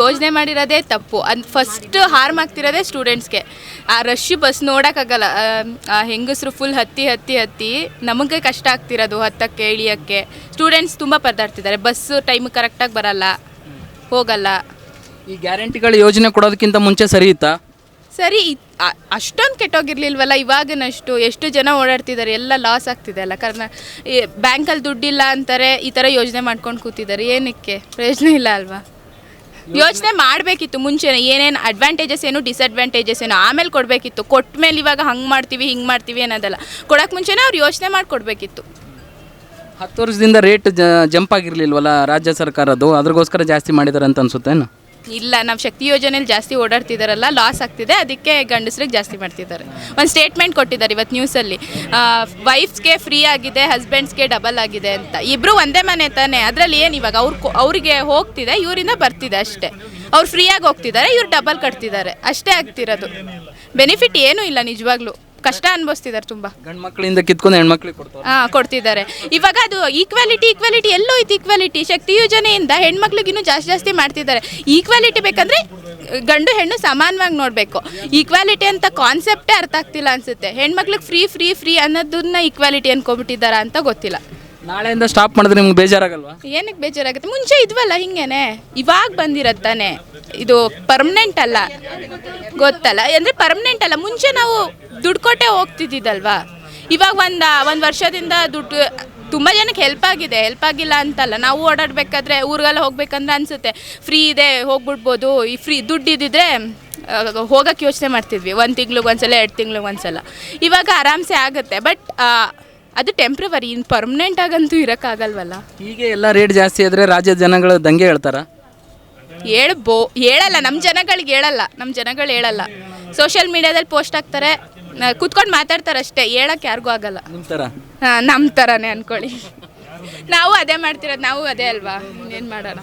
ಯೋಜನೆ ಮಾಡಿರೋದೇ ತಪ್ಪು. ಅದು ಫಸ್ಟ್ ಹಾರ್ಮ್ ಆಗ್ತಿರೋದೇ ಸ್ಟೂಡೆಂಟ್ಸ್ಗೆ ಆ ರಶ್ ಬಸ್ ನೋಡೋಕ್ಕಾಗಲ್ಲ. ಹೆಂಗಸರು ಫುಲ್ ಹತ್ತಿ ಹತ್ತಿ ಹತ್ತಿ ನಮಗೆ ಕಷ್ಟ ಆಗ್ತಿರೋದು ಹತ್ತಕ್ಕೆ ಇಳಿಯೋಕ್ಕೆ. ಸ್ಟೂಡೆಂಟ್ಸ್ ತುಂಬ ಪರದಾಡ್ತಿದ್ದಾರೆ. ಬಸ್ಸು ಟೈಮ್ ಕರೆಕ್ಟಾಗಿ ಬರಲ್ಲ. ಹೋಗಲ್ಲ. ಈ ಗ್ಯಾರಂಟಿಗಳ ಯೋಜನೆ ಕೊಡೋದಕ್ಕಿಂತ ಮುಂಚೆ ಸರಿ ಇತ್ತಾ? ಸರಿ ಅಷ್ಟೊಂದು ಕೆಟ್ಟೋಗಿರ್ಲಿಲ್ವಲ್ಲ? ಇವಾಗನಷ್ಟು ಎಷ್ಟು ಜನ ಓಡಾಡ್ತಿದ್ದಾರೆ? ಎಲ್ಲ ಲಾಸ್ ಆಗ್ತಿದೆ ಅಲ್ಲ? ಕಾರಣ ಬ್ಯಾಂಕಲ್ಲಿ ದುಡ್ಡಿಲ್ಲ ಅಂತಾರೆ ಈ ಥರ ಯೋಜನೆ ಮಾಡ್ಕೊಂಡು ಕೂತಿದ್ದಾರೆ. ಏನಕ್ಕೆ? ಪ್ರಯೋಜನ ಇಲ್ಲ ಅಲ್ವಾ? ಯೋಚನೆ ಮಾಡಬೇಕಿತ್ತು ಮುಂಚೆ ಏನೇನು ಅಡ್ವಾಂಟೇಜಸ್ ಏನು ಡಿಸ್ಅಡ್ವಾಂಟೇಜಸ್ ಏನು ಆಮೇಲೆ ಕೊಡಬೇಕಿತ್ತು. ಕೊಟ್ಟ ಮೇಲೆ ಇವಾಗ ಹಂಗೆ ಮಾಡ್ತೀವಿ, ಹಿಂಗೆ ಮಾಡ್ತೀವಿ ಅನ್ನೋದಲ್ಲ. ಕೊಡೋಕೆ ಮುಂಚೆನೇ ಅವ್ರು ಯೋಚನೆ ಮಾಡಿಕೊಡ್ಬೇಕಿತ್ತು ಹತ್ತು ವರ್ಷದಿಂದ ರೇಟ್ ಜಂಪ್ ಆಗಿರಲಿಲ್ವಲ್ಲ ರಾಜ್ಯ ಸರ್ಕಾರದ್ದು? ಅದ್ರಗೋಸ್ಕರ ಜಾಸ್ತಿ ಮಾಡಿದ್ದಾರೆ ಅಂತ ಅನ್ಸುತ್ತೇನು? ಇಲ್ಲ, ನಾವು ಶಕ್ತಿ ಯೋಜನೆಯಲ್ಲಿ ಜಾಸ್ತಿ ಓಡಾಡ್ತಿದ್ದಾರಲ್ಲ ಲಾಸ್ ಆಗ್ತಿದೆ, ಅದಕ್ಕೆ ಗಂಡಸ್ರಿಗೆ ಜಾಸ್ತಿ ಮಾಡ್ತಿದ್ದಾರೆ. ಒಂದು ಸ್ಟೇಟ್ಮೆಂಟ್ ಕೊಟ್ಟಿದ್ದಾರೆ ಇವತ್ತು ನ್ಯೂಸಲ್ಲಿ ವೈಫ್ಸ್ಗೆ ಫ್ರೀ ಆಗಿದೆ ಹಸ್ಬೆಂಡ್ಸ್ಗೆ ಡಬಲ್ ಆಗಿದೆ ಅಂತ. ಇಬ್ಬರು ಒಂದೇ ಮನೆ ತಾನೆ, ಅದರಲ್ಲಿ ಏನು ಇವಾಗ ಅವ್ರು ಅವರಿಗೆ ಹೋಗ್ತಿದೆ, ಇವರಿಂದ ಬರ್ತಿದೆ ಅಷ್ಟೇ. ಅವ್ರು ಫ್ರೀಯಾಗಿ ಹೋಗ್ತಿದ್ದಾರೆ, ಇವ್ರು ಡಬಲ್ ಕಟ್ತಿದ್ದಾರೆ. ಅಷ್ಟೇ ಆಗ್ತಿರೋದು. ಬೆನಿಫಿಟ್ ಏನೂ ಇಲ್ಲ ನಿಜವಾಗ್ಲೂ. ಕಷ್ಟ ಅನುಭವಿಸ್ತಿದ್ದಾರೆ ತುಂಬ. ಗಂಡು ಮಕ್ಕಳಿಂದ ಕಿತ್ಕೊಂಡು ಹೆಣ್ಮಕ್ಳಿಗೆ ಕೊಡ್ತಾರೆ. ಹಾಂ ಕೊಡ್ತಿದ್ದಾರೆ. ಇವಾಗ ಅದು ಈಕ್ವಾಲಿಟಿ ಈಕ್ವಾಲಿಟಿ ಎಲ್ಲೋ ಐತಿ ಈಕ್ವಾಲಿಟಿ ಶಕ್ತಿ ಯೋಜನೆಯಿಂದ ಹೆಣ್ಮಕ್ಳಿಗೆ ಇನ್ನೂ ಜಾಸ್ತಿ ಜಾಸ್ತಿ ಮಾಡ್ತಿದ್ದಾರೆ. ಈಕ್ವಾಲಿಟಿ ಬೇಕಂದ್ರೆ ಗಂಡು ಹೆಣ್ಣು ಸಮಾನವಾಗಿ ನೋಡಬೇಕು. ಈಕ್ವಾಲಿಟಿ ಅಂತ ಕಾನ್ಸೆಪ್ಟೇ ಅರ್ಥ ಆಗ್ತಿಲ್ಲ ಅನ್ಸುತ್ತೆ. ಹೆಣ್ಮಕ್ಳಿಗೆ ಫ್ರೀ ಫ್ರೀ ಫ್ರೀ ಅನ್ನೋದನ್ನ ಈಕ್ವಾಲಿಟಿ ಅನ್ಕೊಬಿಟ್ಟಿದ್ದಾರ ಅಂತ ಗೊತ್ತಿಲ್ಲ. ನಾಳೆಯಿಂದ ಸ್ಟಾಪ್ ಮಾಡಿದ್ರೆ ನಿಮ್ಗೆ ಬೇಜಾರಾಗಲ್ವಾ? ಏನಕ್ಕೆ ಬೇಜಾರಾಗುತ್ತೆ? ಮುಂಚೆ ಇದ್ವಲ್ಲ ಹಿಂಗೇನೆ? ಇವಾಗ ಬಂದಿರತ್ತಾನೆ ತಾನೆ. ಇದು ಪರ್ಮನೆಂಟ್ ಅಲ್ಲ. ಗೊತ್ತಲ್ಲ? ಅಂದರೆ ಪರ್ಮನೆಂಟ್ ಅಲ್ಲ. ಮುಂಚೆ ನಾವು ದುಡ್ಡು ಕೊಟ್ಟೆ ಹೋಗ್ತಿದ್ದಿದ್ದಲ್ವಾ? ಇವಾಗ ಒಂದು ಒಂದು ವರ್ಷದಿಂದ ದುಡ್ಡು ತುಂಬ ಜನಕ್ಕೆ ಹೆಲ್ಪ್ ಆಗಿದೆ. ಹೆಲ್ಪ್ ಆಗಿಲ್ಲ ಅಂತಲ್ಲ. ನಾವು ಓಡಾಡಬೇಕಾದ್ರೆ ಊರಿಗೆಲ್ಲ ಹೋಗ್ಬೇಕಂದ್ರೆ ಅನಿಸುತ್ತೆ. ಫ್ರೀ ಇದೆ ಹೋಗ್ಬಿಡ್ಬೋದು. ಈ ಫ್ರೀ ದುಡ್ಡು ಇದ್ದಿದ್ರೆ ಹೋಗೋಕ್ಕೆ ಯೋಚನೆ ಮಾಡ್ತಿದ್ವಿ. ಒಂದು ತಿಂಗ್ಳಿಗೆ ಒಂದ್ಸಲ ಎರಡು ತಿಂಗ್ಳಿಗೆ ಒಂದ್ಸಲ. ಇವಾಗ ಆರಾಮ್ಸೆ ಆಗುತ್ತೆ. ಬಟ್ ಅದು ಟೆಂಪ್ರವರಿ ಇನ್ನು ಪರ್ಮನೆಂಟ್ ಆಗಂತೂ ಇರೋಕ್ಕಾಗಲ್ವಲ್ಲ? ಹೀಗೆ ಎಲ್ಲ ರೇಟ್ ಜಾಸ್ತಿ ಆದರೆ ರಾಜ್ಯದ ಜನಗಳು ದಂಗೆ ಹೇಳ್ತಾರ? ಹೇಳ್ಬೋ ಹೇಳಲ್ಲ. ನಮ್ಮ ಜನಗಳಿಗೆ ಹೇಳಲ್ಲ. ನಮ್ಮ ಜನಗಳು ಹೇಳಲ್ಲ. ಸೋಷಿಯಲ್ ಮೀಡಿಯಾದಲ್ಲಿ ಪೋಸ್ಟ್ ಹಾಕ್ತಾರೆ. ಕೂತ್ಕೊಂಡು ಮಾತಾಡ್ತಾರಷ್ಟೇ ಹೇಳಕ್ಕೆ ಯಾರಿಗೂ ಆಗಲ್ಲ. ನಿಮ್ಮ ಥರ ಹಾಂ ನಮ್ಮ ಥರನೇ ಅಂದ್ಕೊಳ್ಳಿ ನಾವು ಅದೇ ಮಾಡ್ತಿರೋದು ನಾವು ಅದೇ ಅಲ್ವಾ? ಇನ್ನೇನ್ ಮಾಡೋಣ?